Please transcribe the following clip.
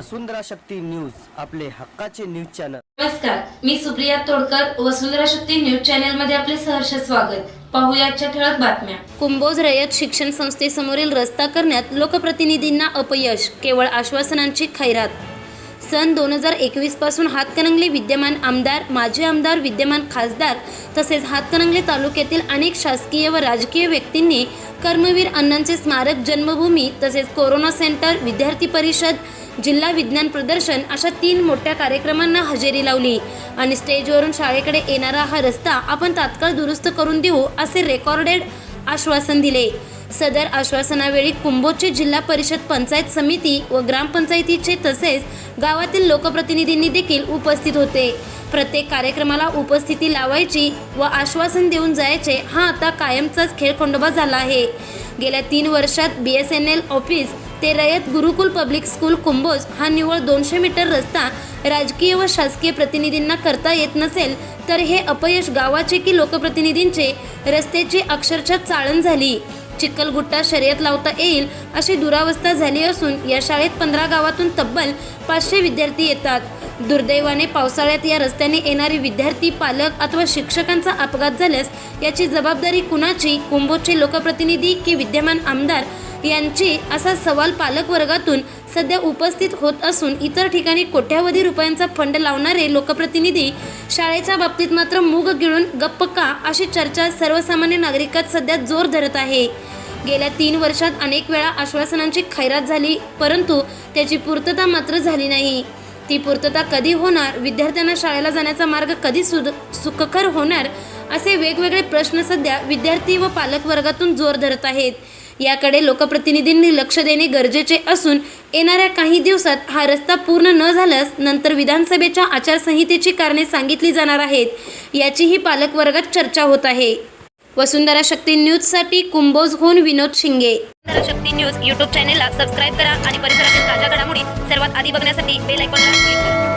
वसुंधरा Shakti news आपले हक्काचे news channel. नमस्कार मी सुप्रिया तोडकर वसुंधरा शक्ती न्यूज चॅनलमध्ये आपले सहर्ष स्वागत. पाहूया आजच्या ठळक बातम्या. कुंभोज रयत शिक्षण संस्थेसमोरील रस्ता करण्यात लोकप्रतिनिधींना अपयश केवळ आश्वासनांची खैरात. सन दोन हजार एकवीसपासून हातकणंगले विद्यमान आमदार माजी आमदार विद्यमान खासदार तसेच हातकणंगले तालुक्यातील अनेक शासकीय व राजकीय व्यक्तींनी कर्मवीर अण्णांचे स्मारक जन्मभूमी तसेच कोरोना सेंटर विद्यार्थी परिषद जिल्हा विज्ञान प्रदर्शन अशा तीन मोठ्या कार्यक्रमांना हजेरी लावली आणि स्टेजवरून शाळेकडे येणारा हा रस्ता आपण तात्काळ दुरुस्त करून देऊ असे रेकॉर्डेड आश्वासन दिले. सदर आश्वासनावेळी कुंभोजचे जिल्हा परिषद पंचायत समिती व ग्रामपंचायतीचे तसेच गावातील लोकप्रतिनिधींनी देखील उपस्थित होते. प्रत्येक कार्यक्रमाला उपस्थिती लावायची व आश्वासन देऊन जायचे हा आता कायमचाच खेळखंडोबा झाला आहे. गेल्या तीन वर्षात B S N L office ते रयत गुरुकुल पब्लिक स्कूल कुंभोज हा निव्वळ दोनशे मीटर रस्ता राजकीय व शासकीय प्रतिनिधींना करता येत नसेल तर हे अपयश गावाचे की लोकप्रतिनिधींचे रस्त्याची अक्षरशः चाळण झाली. चिखलगुट्टा शर्यत लावता येईल अशी दुरावस्था झाली असून या शाळेत पंधरा गावातून तब्बल पाचशे विद्यार्थी येतात. दुर्दैवाने पावसाळ्यात या रस्त्याने येणारे विद्यार्थी पालक अथवा शिक्षकांचा अपघात झाल्यास याची जबाबदारी कुणाची? कुंभोजचे लोकप्रतिनिधी की विद्यमान आमदार? यांची असा सवाल पालक वर्गातून सध्या उपस्थित होत असून इतर ठिकाणी कोट्यावधी रुपयांचा फंड लावणारे लोकप्रतिनिधी शाळेच्या बाबतीत मात्र मूग गिळून गप्प का अशी चर्चा सर्वसामान्य नागरिकात सध्या जोर धरत आहे. गेल्या तीन वर्षात अनेक वेळा आश्वासनांची खैरात झाली परंतु त्याची पूर्तता मात्र झाली नाही. ती पूर्तता कधी होणार विद्यार्थ्यांना शाळेला जाण्याचा मार्ग कधी सुद सुखकर होणार असे वेगवेगळे प्रश्न सध्या विद्यार्थी व पालक वर्गातून जोर धरत आहेत. याकडे लोकप्रतिनिधींनी लक्ष देणे गरजेचे असून येणाऱ्या काही दिवसात हा रस्ता पूर्ण न झाल्यास नंतर विधानसभेच्या आचारसंहितेची कारणे सांगितली जाणार आहेत याचीही पालक वर्गात चर्चा होत आहे. वसुंधरा शक्ती न्यूजसाठी कुंभोजहून विनोद शिंगे. वसुंधरा शक्ती न्यूज यूट्यूब चॅनेलला सबस्क्राईब करा आणि परिसरातील ताज्या घडामोडी सर्वात आधी बघण्यासाठी बेल आयकॉनला क्लिक करा.